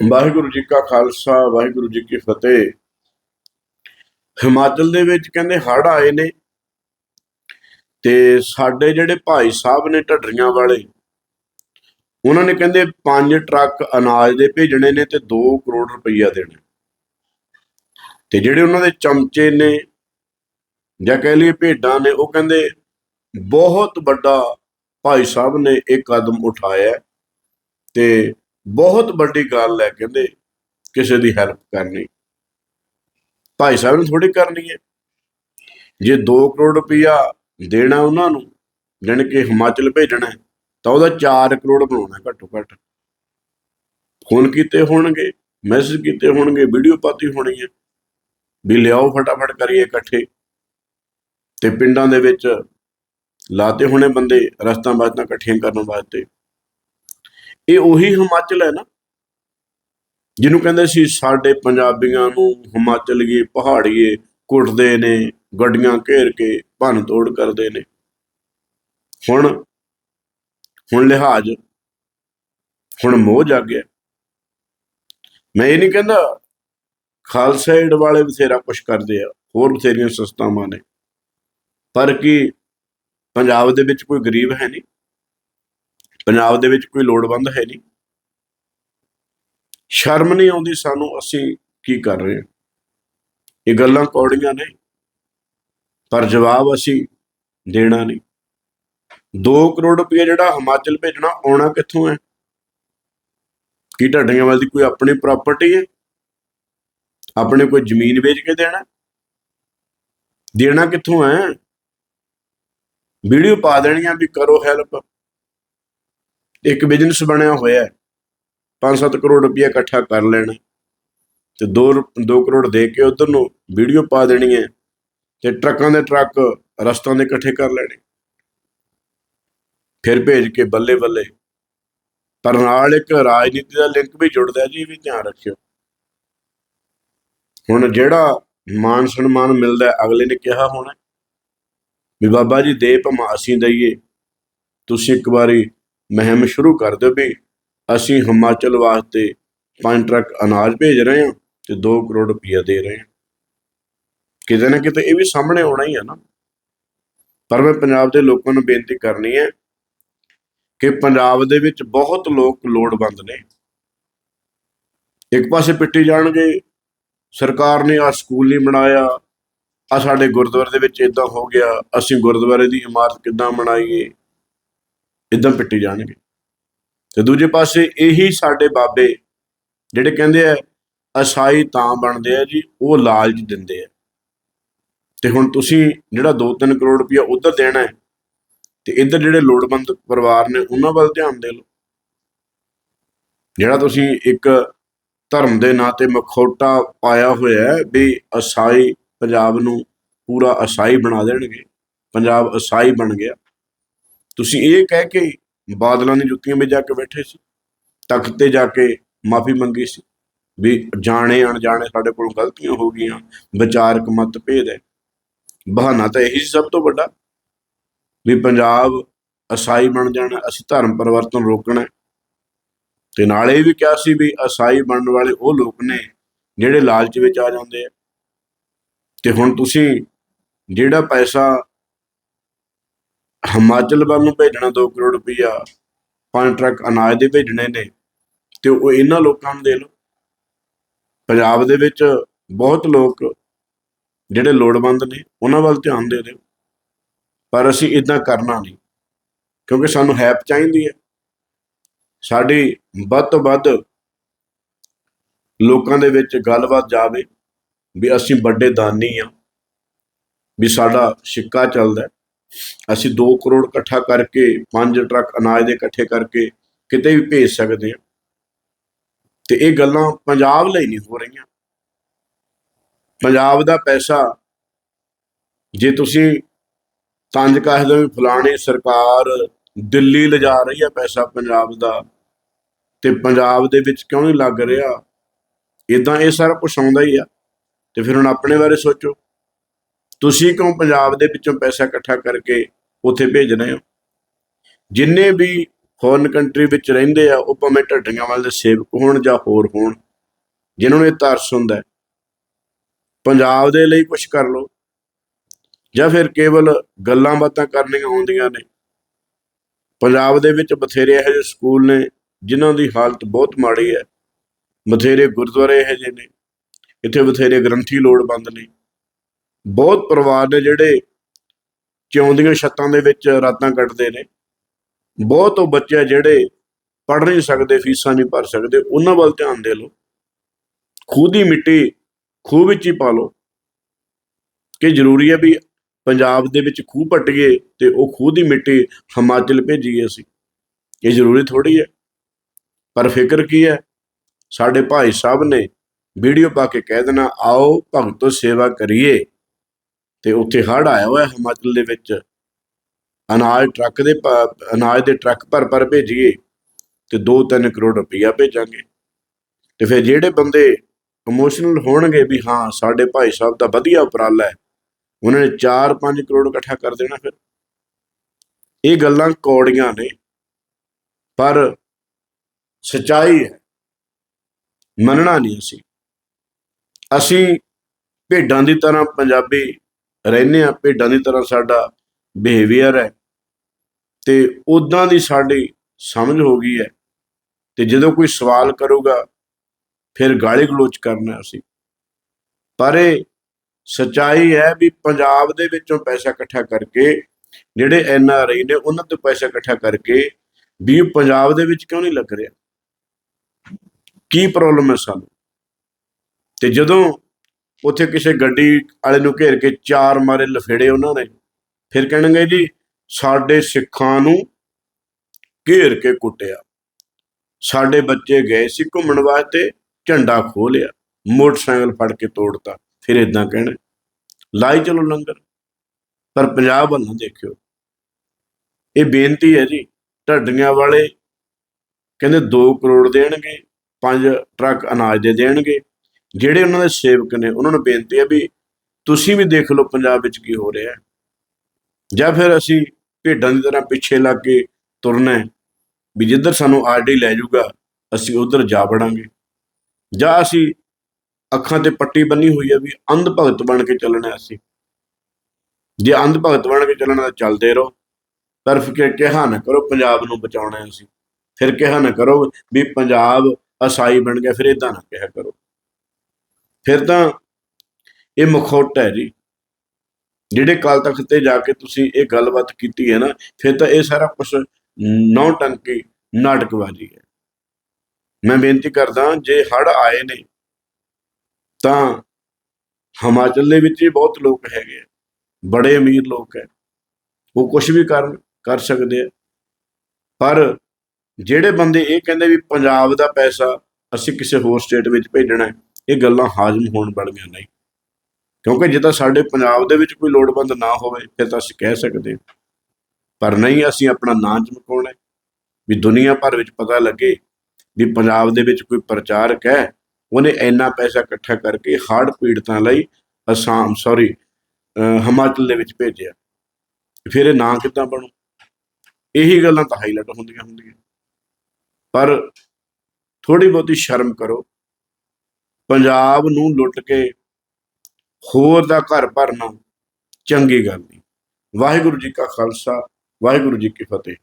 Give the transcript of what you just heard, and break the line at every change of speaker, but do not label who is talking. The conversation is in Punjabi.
ਵਾਹਿਗੁਰੂ ਜੀ ਕਾ ਖਾਲਸਾ, ਵਾਹਿਗੁਰੂ ਜੀ ਕੀ ਫਤਿਹ। ਹਿਮਾਚਲ ਦੇ ਵਿੱਚ ਕਹਿੰਦੇ ਹੜ੍ਹ ਆਏ ਨੇ ਤੇ ਸਾਡੇ ਜਿਹੜੇ ਭਾਈ ਸਾਹਿਬ ਨੇ ਢੱਡਰੀਆਂ ਵਾਲੇ, ਉਹਨਾਂ ਨੇ ਕਹਿੰਦੇ ਪੰਜ ਟਰੱਕ ਅਨਾਜ ਦੇ ਭੇਜਣੇ ਨੇ ਤੇ 2 ਕਰੋੜ ਰੁਪਈਆ ਦੇਣੇ। ਤੇ ਜਿਹੜੇ ਉਹਨਾਂ ਦੇ ਚਮਚੇ ਨੇ ਜਾਂ ਕਹਿ ਲਈਏ ਭੇਡਾਂ ਨੇ, ਉਹ ਕਹਿੰਦੇ ਬਹੁਤ ਵੱਡਾ ਭਾਈ ਸਾਹਿਬ ਨੇ ਇਹ ਕਦਮ ਉਠਾਇਆ ਤੇ ਬਹੁਤ ਵੱਡੀ ਗੱਲ ਹੈ ਕਹਿੰਦੇ, ਕਿਸੇ ਦੀ ਹੈਲਪ ਕਰਨੀ। ਭਾਈ ਸਾਹਿਬ ਨੂੰ ਥੋੜੀ ਕਰਨੀ ਹੈ। ਜੇ 2 ਕਰੋੜ ਰੁਪਇਆ ਦੇਣਾ ਉਹਨਾਂ ਨੂੰ, ਜਾਣੀ ਕਿ ਹਿਮਾਚਲ ਭੇਜਣਾ ਤਾਂ ਉਹਦਾ 4 ਕਰੋੜ ਬਣਾਉਣਾ ਘੱਟੋ ਘੱਟ। ਫੋਨ ਕੀਤੇ ਹੋਣਗੇ ਮੈਸੇਜ ਕੀਤੇ ਹੋਣਗੇ, ਵੀਡੀਓ ਪਾਤੀ ਹੋਣੀ ਹੈ, ਵੀ ਲਿਆਓ ਫਟਾਫਟ ਕਰੀਏ ਇਕੱਠੇ। ਤੇ ਪਿੰਡਾਂ ਦੇ ਵਿੱਚ ਲਾਤੇ ਹੋਣੇ ਬੰਦੇ ਰਸਤਾਂ ਬਾਤਾਂ ਇਕੱਠੀਆਂ ਕਰਨ ਵਾਸਤੇ। ਇਹ ਉਹੀ ਹਿਮਾਚਲ ਹੈ ਨਾ, ਜਿਹਨੂੰ ਕਹਿੰਦੇ ਸੀ ਸਾਡੇ ਪੰਜਾਬੀਆਂ ਨੂੰ ਹਿਮਾਚਲੀਏ ਪਹਾੜੀਏ ਕੁੱਟਦੇ ਨੇ, ਗੱਡੀਆਂ ਘੇਰ ਕੇ ਭੰਨ ਤੋੜ ਕਰਦੇ ਨੇ। ਹੁਣ ਹੁਣ ਲਿਹਾਜ਼, ਹੁਣ ਮੋਹ ਜਾਗ ਗਿਆ ਮੈਂ ਇਹ ਨਹੀਂ ਕਹਿੰਦਾ ਖਾਲਸਾ ਏਡ ਵਾਲੇ ਬਥੇਰਾ ਕੁਛ ਕਰਦੇ ਆ, ਹੋਰ ਬਥੇਰੀਆਂ ਸੰਸਥਾਵਾਂ ਨੇ। ਪਰ ਕੀ ਪੰਜਾਬ ਦੇ ਵਿੱਚ ਕੋਈ ਗਰੀਬ ਹੈ ਨਹੀਂ? ਪੰਜਾਬ ਦੇ ਵਿੱਚ ਕੋਈ ਲੋੜਵੰਦ ਹੈ ਨਹੀਂ। ਸ਼ਰਮ ਨਹੀਂ ਆਉਂਦੀ ਸਾਨੂੰ ਅਸੀਂ ਕੀ ਕਰ ਰਹੇ ਹਾਂ। ਇਹ ਗੱਲਾਂ ਕੌੜੀਆਂ ਨੇ, ਪਰ ਜਵਾਬ ਅਸੀਂ ਦੇਣਾ ਨਹੀਂ। 2 ਕਰੋੜ ਰੁਪਏ ਜਿਹੜਾ ਹਿਮਾਚਲ ਭੇਜਣਾ, ਆਉਣਾ ਕਿੱਥੋਂ ਹੈ? ਕੀ ਢੱਡੀਆਂ ਵਾਲੀ ਦੀ ਕੋਈ ਆਪਣੀ ਪ੍ਰਾਪਰਟੀ ਹੈ? ਆਪਣੇ ਕੋਈ ਜ਼ਮੀਨ ਵੇਚ ਕੇ ਦੇਣਾ ਦੇਣਾ ਕਿੱਥੋਂ ਹੈ? ਵੀਡੀਓ ਪਾ ਦੇਣੀਆਂ ਵੀ ਕਰੋ ਹੈਲਪ ਇੱਕ ਬਿਜ਼ਨਸ ਬਣਿਆ ਹੋਇਆ ਹੈ। 5-7 ਕਰੋੜ ਰੁਪਇਆ ਇਕੱਠਾ ਕਰ ਲੈਣਾ। ਤੇ 2 2 ਕਰੋੜ ਦੇ ਕੇ ਉਧਰ ਨੂੰ ਵੀਡੀਓ ਪਾ ਦੇਣੀ ਹੈ ਤੇ ਟਰੱਕਾਂ ਦੇ ਟਰੱਕ ਰਸਤਾਂ ਦੇ ਇਕੱਠੇ ਕਰ ਲੈਣੇ। ਫਿਰ ਭੇਜ ਕੇ ਬੱਲੇ ਬੱਲੇ ਪਰ ਨਾਲ ਇੱਕ ਰਾਜਨੀਤੀ ਦਾ ਲਿੰਕ ਵੀ ਜੁੜਦਾ ਜੀ ਵੀ ਧਿਆਨ ਰੱਖਿਓ। ਹੁਣ ਜਿਹੜਾ ਮਾਨ ਸਨਮਾਨ ਮਿਲਦਾ ਅਗਲੇ ਨੇ ਕਿਹਾ ਹੋਣਾ ਵੀ ਬਾਬਾ ਜੀ ਦੇ ਭਮਾ ਅਸੀਂ ਦਈਏ। ਤੁਸੀਂ ਇੱਕ ਵਾਰੀ ਮੁਹਿੰਮ ਸ਼ੁਰੂ ਕਰ ਦਿਓ ਵੀ ਅਸੀਂ ਹਿਮਾਚਲ ਵਾਸਤੇ ਪੰਜ ਟਰੱਕ ਅਨਾਜ ਭੇਜ ਰਹੇ ਹਾਂ ਤੇ 2 ਕਰੋੜ ਰੁਪਈਆ ਦੇ ਰਹੇ ਹਾਂ। ਕਿਤੇ ਨਾ ਕਿਤੇ ਇਹ ਵੀ ਸਾਹਮਣੇ ਆਉਣਾ ਹੀ ਹੈ ਨਾ। ਪਰ ਮੈਂ ਪੰਜਾਬ ਦੇ ਲੋਕਾਂ ਨੂੰ ਬੇਨਤੀ ਕਰਨੀ ਹੈ ਕਿ ਪੰਜਾਬ ਦੇ ਵਿੱਚ ਬਹੁਤ ਲੋਕ ਲੋੜਵੰਦ ਨੇ। ਇੱਕ ਪਾਸੇ ਪਿੱਟੀ ਜਾਣਗੇ, ਸਰਕਾਰ ਨੇ ਆ ਸਕੂਲ ਨਹੀਂ ਬਣਾਇਆ ਆ ਸਾਡੇ ਗੁਰਦੁਆਰੇ ਦੇ ਵਿੱਚ ਇਦਾਂ ਹੋ ਗਿਆ, ਅਸੀਂ ਗੁਰਦੁਆਰੇ ਦੀ ਇਮਾਰਤ ਕਿੱਦਾਂ ਬਣਾਈਏ ਇਦਾਂ ਪਿੱਟੀ ਜਾਣਗੇ। ਤੇ ਦੂਜੇ ਪਾਸੇ ਇਹੀ ਸਾਡੇ ਬਾਬੇ ਜਿਹੜੇ ਕਹਿੰਦੇ ਆ, ਅਸਾਈ ਤਾਂ ਬਣਦੇ ਆ ਜੀ, ਉਹ ਲਾਲਚ ਦਿੰਦੇ ਆ। ਤੇ ਹੁਣ ਤੁਸੀਂ ਜਿਹੜਾ 2-3 ਕਰੋੜ ਰੁਪਇਆ ਉਧਰ ਦੇਣਾ ਹੈ, ਤੇ ਇੱਧਰ ਜਿਹੜੇ ਲੋੜਵੰਦ ਪਰਿਵਾਰ ਨੇ ਉਹਨਾਂ ਵੱਲ ਧਿਆਨ ਦੇ ਲਓ। ਜਿਹੜਾ ਤੁਸੀਂ ਇੱਕ ਧਰਮ ਦੇ ਨਾਂ ਤੇ ਮਖੌਟਾ ਪਾਇਆ ਹੋਇਆ ਹੈ ਵੀ ਅਸਾਈ ਪੰਜਾਬ ਨੂੰ ਪੂਰਾ ਅਸਾਈ ਬਣਾ ਦੇਣਗੇ, ਪੰਜਾਬ ਅਸਾਈ ਬਣ ਗਿਆ। ਤੁਸੀਂ ਇਹ ਕਹਿ ਕੇ ਬਾਦਲਾਂ ਦੀ ਜੁੱਤੀਆਂ ਵਿੱਚ ਜਾ ਕੇ ਬੈਠੇ ਸੀ, ਤਖਤ ਤੇ ਜਾ ਕੇ ਮਾਫੀ ਮੰਗੀ ਸੀ ਵੀ ਜਾਣੇ ਅਣਜਾਣੇ ਸਾਡੇ ਕੋਲੋਂ ਗਲਤੀਆਂ ਹੋ ਗਈਆਂ, ਵਿਚਾਰਕ ਮਤਭੇਦ ਹੈ ਬਹਾਨਾ ਤਾਂ ਇਹੀ ਸੀ ਸਭ ਤੋਂ ਵੱਡਾ ਵੀ ਪੰਜਾਬ ਅਸਾਈ ਬਣ ਜਾਣਾ, ਅਸੀਂ ਧਰਮ ਪਰਿਵਰਤਨ ਰੋਕਣਾ ਹੈ। ਤੇ ਨਾਲ ਇਹ ਵੀ ਕਿਹਾ ਸੀ ਵੀ ਅਸਾਈ ਬਣਨ ਵਾਲੇ ਉਹ ਲੋਕ ਨੇ ਜਿਹੜੇ ਲਾਲਚ ਵਿੱਚ ਆ ਜਾਂਦੇ ਆ ਤੇ ਹੁਣ ਤੁਸੀਂ ਜਿਹੜਾ ਪੈਸਾ ਹਿਮਾਚਲ ਵੱਲ ਨੂੰ ਭੇਜਣਾ 2 ਕਰੋੜ ਰੁਪਈਆ। ਪੰਜ ਟਰੱਕ ਅਨਾਜ ਦੇ ਭੇਜਣੇ ਨੇ। ਤੇ ਉਹ ਇਹਨਾਂ ਲੋਕਾਂ ਨੂੰ ਦੇ ਲਓ। ਪੰਜਾਬ ਦੇ ਵਿੱਚ ਬਹੁਤ ਲੋਕ ਜਿਹੜੇ ਲੋੜਵੰਦ ਨੇ, ਉਹਨਾਂ ਵੱਲ ਧਿਆਨ ਦੇ ਦਿਓ। ਪਰ ਅਸੀਂ ਇਦਾਂ ਕਰਨਾ ਨਹੀਂ। ਕਿਉਂਕਿ ਸਾਨੂੰ ਹੈਪ ਚਾਹੀਦੀ ਹੈ। ਸਾਡੀ ਵੱਧ ਤੋਂ ਵੱਧ ਲੋਕਾਂ ਦੇ ਵਿੱਚ ਗੱਲਬਾਤ ਜਾਵੇ ਵੀ ਅਸੀਂ ਵੱਡੇ ਦਾਨੀ ਆ ਵੀ ਸਾਡਾ ਸਿੱਕਾ ਚੱਲਦਾ ਅਸੀਂ 2 ਕਰੋੜ ਇਕੱਠਾ ਕਰਕੇ, ਪੰਜ ਟਰੱਕ ਅਨਾਜ ਦੇ ਇਕੱਠੇ ਕਰਕੇ ਕਿਤੇ ਵੀ ਭੇਜ ਸਕਦੇ ਹਾਂ। ਤੇ ਇਹ ਗੱਲਾਂ ਪੰਜਾਬ ਲਈ ਨਹੀਂ ਹੋ ਰਹੀਆਂ। ਪੰਜਾਬ ਦਾ ਪੈਸਾ ਜੇ ਤੁਸੀਂ ਤੰਜ ਕਹਿੰਦੇ ਵੀ ਫਲਾਣੇ ਸਰਕਾਰ ਦਿੱਲੀ ਲਿਜਾ ਰਹੀ ਹੈ ਪੈਸਾ ਪੰਜਾਬ ਦਾ ਤੇ ਪੰਜਾਬ ਦੇ ਵਿੱਚ ਕਿਉਂ ਨਹੀਂ ਲੱਗ ਰਿਹਾ ਇਦਾਂ ਇਹ ਸਾਰਾ ਕੁਝ ਆਉਂਦਾ ਹੀ ਆ। ਤੇ ਫਿਰ ਹੁਣ ਆਪਣੇ ਬਾਰੇ ਸੋਚੋ। ਤੁਸੀਂ ਕਿਉਂ ਪੰਜਾਬ ਦੇ ਵਿੱਚੋਂ ਪੈਸਾ ਇਕੱਠਾ ਕਰਕੇ ਉੱਥੇ ਭੇਜ ਰਹੇ ਹੋ? ਜਿੰਨੇ ਵੀ ਫੋਰਨ ਕੰਟਰੀ ਵਿੱਚ ਰਹਿੰਦੇ ਆ, ਉਹ ਭਾਵੇਂ ਢੱਡੀਆਂ ਵਾਲੇ ਦੇ ਸੇਵਕ ਹੋਣ ਜਾਂ ਹੋਰ ਹੋਣ, ਜਿਨ੍ਹਾਂ ਨੂੰ ਇਹ ਤਰਸ ਹੁੰਦਾ ਪੰਜਾਬ ਦੇ ਲਈ ਕੁਝ ਕਰ ਲਓ। ਜਾਂ ਫਿਰ ਕੇਵਲ ਗੱਲਾਂ ਬਾਤਾਂ ਕਰਨੀਆਂ ਆਉਂਦੀਆਂ ਨੇ। ਪੰਜਾਬ ਦੇ ਵਿੱਚ ਬਥੇਰੇ ਇਹੋ ਜਿਹੇ ਸਕੂਲ ਨੇ, ਜਿਨ੍ਹਾਂ ਦੀ ਹਾਲਤ ਬਹੁਤ ਮਾੜੀ ਹੈ। ਬਥੇਰੇ ਗੁਰਦੁਆਰੇ ਇਹੋ ਜਿਹੇ ਨੇ। ਇੱਥੇ ਬਥੇਰੇ ਗ੍ਰੰਥੀ ਲੋੜਵੰਦ ਨੇ। ਬਹੁਤ ਪਰਿਵਾਰ ਨੇ ਜਿਹੜੇ ਚੌਂਦੀਆਂ ਛੱਤਾਂ ਦੇ ਵਿੱਚ ਰਾਤਾਂ ਕੱਟਦੇ ਨੇ। ਬਹੁਤ ਉਹ ਬੱਚੇ ਜਿਹੜੇ ਪੜ੍ਹ ਨਹੀਂ ਸਕਦੇ, ਫੀਸਾਂ ਨਹੀਂ ਭਰ ਸਕਦੇ, ਉਹਨਾਂ ਵੱਲ ਧਿਆਨ ਦੇ ਲਓ। ਖੂਹ ਦੀ ਮਿੱਟੀ ਖੂਹ ਵਿੱਚ ਹੀ ਪਾ ਲਓ ਕਿ ਜ਼ਰੂਰੀ ਹੈ ਵੀ ਪੰਜਾਬ ਦੇ ਵਿੱਚ ਖੂਹ ਪੱਟੀਏ ਤੇ ਉਹ ਖੂਹ ਦੀ ਮਿੱਟੀ ਹਿਮਾਚਲ ਭੇਜੀਏ ਅਸੀਂ। ਇਹ ਜ਼ਰੂਰੀ ਥੋੜੀ ਹੈ। ਪਰ ਫਿਕਰ ਕੀ ਹੈ? ਸਾਡੇ ਭਾਈ ਸਾਹਿਬ ਨੇ ਵੀਡੀਓ ਪਾ ਕੇ ਕਹਿ ਦੇਣਾ, ਆਓ ਭਗਤੋ ਸੇਵਾ ਕਰੀਏ। ਤੇ ਉੱਥੇ ਹੜ੍ਹ ਆਇਆ ਹੋਇਆ ਹਿਮਾਚਲ ਦੇ ਵਿੱਚ। ਅਨਾਜ ਟਰੱਕ ਦੇ ਪ- ਅਨਾਜ ਦੇ ਟਰੱਕ ਭਰ ਭਰ ਭੇਜੀਏ ਤੇ 2-3 ਕਰੋੜ ਰੁਪਈਆ ਭੇਜਾਂਗੇ। ਤੇ ਫਿਰ ਜਿਹੜੇ ਬੰਦੇ ਇਮੋਸ਼ਨਲ ਹੋਣਗੇ ਵੀ ਹਾਂ, ਸਾਡੇ ਭਾਈ ਸਾਹਿਬ ਦਾ ਵਧੀਆ ਉਪਰਾਲਾ ਹੈ, ਉਹਨਾਂ ਨੇ 4-5 ਕਰੋੜ ਇਕੱਠਾ ਕਰ ਦੇਣਾ ਫਿਰ। ਇਹ ਗੱਲਾਂ ਕੌੜੀਆਂ ਨੇ, ਪਰ ਸਚਾਈ ਹੈ, ਮੰਨਣਾ ਨਹੀਂ ਅਸੀਂ। ਅਸੀਂ ਭੇਡਾਂ ਦੀ ਤਰ੍ਹਾਂ ਪੰਜਾਬੀ ਰਹਿੰਦੇ ਆ ਭੇਡਾਂ ਦੀ ਤਰ੍ਹਾਂ ਸਾਡਾ ਬਿਹੇਵੀਅਰ ਹੈ। ਤੇ ਉਦਾਂ ਦੀ ਸਾਡੀ ਸਮਝ ਹੋ ਗਈ ਹੈ ਤੇ ਜਦੋਂ ਕੋਈ ਸਵਾਲ ਕਰੂਗਾ, ਫਿਰ ਗਾਲੀ ਗਲੋਚ ਕਰਨਾ ਅਸੀਂ। ਪਰ ਇਹ ਸਚਾਈ ਹੈ ਵੀ ਪੰਜਾਬ ਦੇ ਵਿੱਚੋਂ ਪੈਸਾ ਇਕੱਠਾ ਕਰਕੇ, ਜਿਹੜੇ ਐਨ ਆਰ ਆਈ ਨੇ ਉਹਨਾਂ ਤੋਂ ਪੈਸਾ ਇਕੱਠਾ ਕਰਕੇ ਵੀ ਪੰਜਾਬ ਦੇ ਵਿੱਚ ਕਿਉਂ ਨਹੀਂ ਲੱਗ ਰਿਹਾ? ਕੀ ਪ੍ਰੋਬਲਮ ਹੈ ਸਾਨੂੰ? ਤੇ ਜਦੋਂ ਉੱਥੇ ਕਿਸੇ ਗੱਡੀ ਵਾਲੇ ਨੂੰ ਘੇਰ ਕੇ ਚਾਰ ਮਾਰੇ ਲਫੇੜੇ ਉਹਨਾਂ ਨੇ। ਫਿਰ ਕਹਿਣਗੇ ਜੀ, ਸਾਡੇ ਸਿੱਖਾਂ ਨੂੰ ਘੇਰ ਕੇ ਕੁੱਟਿਆ। ਸਾਡੇ ਬੱਚੇ ਗਏ ਸੀ ਘੁੰਮਣ ਵਾਸਤੇ, ਝੰਡਾ ਖੋਹ ਲਿਆ, ਮੋਟਰਸਾਈਕਲ ਫੜ ਕੇ ਤੋੜਤਾ। ਫਿਰ ਇਦਾਂ ਕਹਿਣਾ ਲਾਈ ਚਲੋ ਲੰਗਰ, ਪਰ ਪੰਜਾਬ ਵੱਲ ਨਾ ਦੇਖਿਓ। ਇਹ ਬੇਨਤੀ ਹੈ ਜੀ, ਢੱਡੀਆਂ ਵਾਲੇ ਕਹਿੰਦੇ 2 ਕਰੋੜ ਦੇਣਗੇ 5 ਟਰੱਕ ਅਨਾਜ ਦੇ ਦੇਣਗੇ ਜਿਹੜੇ ਉਹਨਾਂ ਦੇ ਸੇਵਕ ਨੇ, ਉਹਨਾਂ ਨੂੰ ਬੇਨਤੀ ਹੈ ਵੀ ਤੁਸੀਂ ਵੀ ਦੇਖ ਲਓ ਪੰਜਾਬ ਵਿੱਚ ਕੀ ਹੋ ਰਿਹਾ ਹੈ। ਜਾਂ ਫਿਰ ਅਸੀਂ ਭੇਡਾਂ ਦੀ ਤਰ੍ਹਾਂ ਪਿੱਛੇ ਲੱਗ ਕੇ ਤੁਰਨਾ ਹੈ ਵੀ ਜਿੱਧਰ ਸਾਨੂੰ ਆਰਡੀ ਲੈ ਜਾਊਗਾ, ਅਸੀਂ ਉਧਰ ਜਾ ਵੜਾਂਗੇ। ਜਾਂ ਅਸੀਂ ਅੱਖਾਂ ਤੇ ਪੱਟੀ ਬੰਨੀ ਹੋਈ ਹੈ ਵੀ ਅੰਧ ਭਗਤ ਬਣ ਕੇ ਚੱਲਣਾ ਅਸੀਂ। ਜੇ ਅੰਧ ਭਗਤ ਬਣ ਕੇ ਚੱਲਣਾ ਤਾਂ ਚੱਲਦੇ ਰਹੋ। ਪਰ ਫਿਰ ਕਿਹਾ ਨਾ ਕਰੋ ਪੰਜਾਬ ਨੂੰ ਬਚਾਉਣਾ ਅਸੀਂ। ਫਿਰ ਕਿਹਾ ਨਾ ਕਰੋ ਵੀ ਪੰਜਾਬ ਅਸਾਈ ਬਣ ਗਿਆ, ਫਿਰ ਇਦਾਂ ਨਾ ਕਿਹਾ ਕਰੋ। ਫਿਰ ਤਾਂ ਇਹ ਮਖੌਟ ਹੈ ਜੀ। ਜਿਹੜੇ ਕਾਲ ਤਖਤ ਤੇ ਜਾ ਕੇ ਤੁਸੀਂ ਇਹ ਗੱਲਬਾਤ ਕੀਤੀ ਹੈ ਨਾ, ਫਿਰ ਤਾਂ ਇਹ ਸਾਰਾ ਕੁਝ ਨੌ ਟੰਕੀ ਨਾਟਕਬਾਜ਼ੀ ਹੈ। ਮੈਂ ਬੇਨਤੀ ਕਰਦਾ ਜੇ ਹੜ ਆਏ ਨੇ, ਤਾਂ ਹਿਮਾਚਲ ਦੇ ਵਿੱਚ ਵੀ ਬਹੁਤ ਲੋਕ ਹੈਗੇ ਆ। ਬੜੇ ਅਮੀਰ ਲੋਕ ਹੈ। ਉਹ ਕੁਝ ਵੀ ਕਰਨ, ਕਰ ਸਕਦੇ ਆ। ਪਰ ਜਿਹੜੇ ਬੰਦੇ ਇਹ ਕਹਿੰਦੇ ਵੀ ਪੰਜਾਬ ਦਾ ਪੈਸਾ ਅਸੀਂ ਕਿਸੇ ਹੋਰ ਸਟੇਟ ਵਿੱਚ ਭੇਜਣਾ ਹੈ ਇਹ ਗੱਲਾਂ ਹਾਜ਼ਮ ਹੋਣ ਵਾਲੀਆਂ ਨਹੀਂ। ਕਿਉਂਕਿ ਜੇ ਤਾਂ ਸਾਡੇ ਪੰਜਾਬ ਦੇ ਵਿੱਚ ਕੋਈ ਲੋੜਵੰਦ ਨਾ ਹੋਵੇ, ਫਿਰ ਤਾਂ ਅਸੀਂ ਕਹਿ ਸਕਦੇ ਪਰ ਨਹੀਂ, ਅਸੀਂ ਆਪਣਾ ਨਾਂ ਚਮਕਾਉਣਾ ਵੀ ਦੁਨੀਆ ਭਰ ਵਿੱਚ ਪਤਾ ਲੱਗੇ ਵੀ ਪੰਜਾਬ ਦੇ ਵਿੱਚ ਕੋਈ ਪ੍ਰਚਾਰਕ ਹੈ, ਉਹਨੇ ਇੰਨਾ ਪੈਸਾ ਇਕੱਠਾ ਕਰਕੇ ਹੜ੍ਹ ਪੀੜਤਾਂ ਲਈ ਅਸਾਮ ਸੌਰੀ ਹਿਮਾਚਲ ਦੇ ਵਿੱਚ ਭੇਜਿਆ। ਫਿਰ ਇਹ ਨਾਂ ਕਿੱਦਾਂ ਬਣੂ? ਇਹੀ ਗੱਲਾਂ ਤਾਂ ਹਾਈਲਾਈਟ ਹੁੰਦੀਆਂ ਹੁੰਦੀਆਂ ਪਰ ਥੋੜੀ ਬਹੁਤੀ ਸ਼ਰਮ ਕਰੋ। ਪੰਜਾਬ ਨੂੰ ਲੁੱਟ ਕੇ ਹੋਰ ਦਾ ਘਰ ਭਰਨਾ ਚੰਗੀ ਗੱਲ ਨਹੀਂ ਵਾਹਿਗੁਰੂ ਜੀ ਕਾ ਖਾਲਸਾ, ਵਾਹਿਗੁਰੂ ਜੀ ਕੀ ਫਤਿਹ।